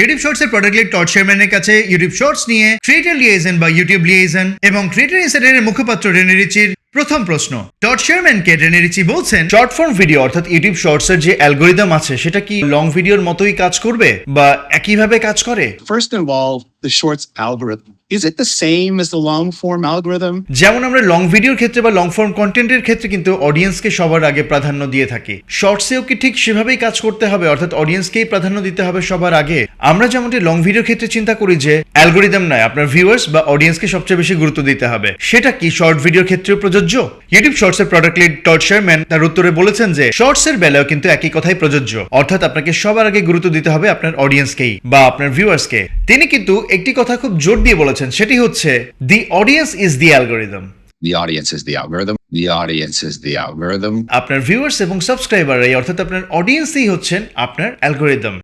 YouTube shorts এর product lead টর্চ চেয়ারম্যানের কাছে ইউটিউব শর্টস নিয়ে ক্রিয়েটার লিয়েজন বা ইউটিউব লিয়েজন এবং ক্রিয়েটার ইনসাইডারের মুখপাত্র রেনেরিচির প্রথম প্রশ্ন। টট চেয়ারম্যানকে রেনেরিচি বলছেন শর্ট ফর্ম ভিডিও অর্থাৎ ইউটিউব শর্টস এর যে অ্যালগোরিদম আছে সেটা কি লং ভিডিওর মতোই কাজ করবে বা একইভাবে কাজ করে? First of all, the shorts algorithm. Is it the same as the long form algorithm? যেমন আমরা লং ভিডিওর ক্ষেত্রে বা লং ফর্ম কন্টেন্টের ক্ষেত্রে কিন্তু অডিয়েন্সকে সবার আগে প্রাধান্য দিয়ে থাকি। শর্টসেও কি ঠিক সেভাবেই কাজ করতে হবে? অর্থাৎ অডিয়েন্সকেই প্রাধান্য দিতে হবে সবার আগে। আমরা যেমনটি লং ভিডিওর ক্ষেত্রে চিন্তা করি যে অ্যালগোরিদম নয়, আপনার ভিউয়ার্স বা অডিয়েন্সকে সবচেয়ে বেশি গুরুত্ব দিতে হবে। সেটা কি শর্ট ভিডিওর ক্ষেত্রেও প্রযোজ্য? ইউটিউব শর্টস এর প্রোডাক্ট লিড টড শেয়ারম্যান তার উত্তরে বলেছেন যে শর্টস এর বেলাও কিন্তু একই কথাই প্রযোজ্য। অর্থাৎ আপনাকে সবার আগে গুরুত্ব দিতে হবে আপনার অডিয়েন্সকেই বা আপনার ভিউয়ার্সকে তিনি কিন্তু একটি কথা খুব জোর দিয়ে বলেছেন সেটি হচ্ছে the audience is the algorithm The audience is the algorithm. The audience is the algorithm. আপনার ভিউয়ার্স এবং সাবস্ক্রাইবার এই অর্থাৎ আপনার অডিয়েন্সই হচ্ছেন আপনার অ্যালগোরিদম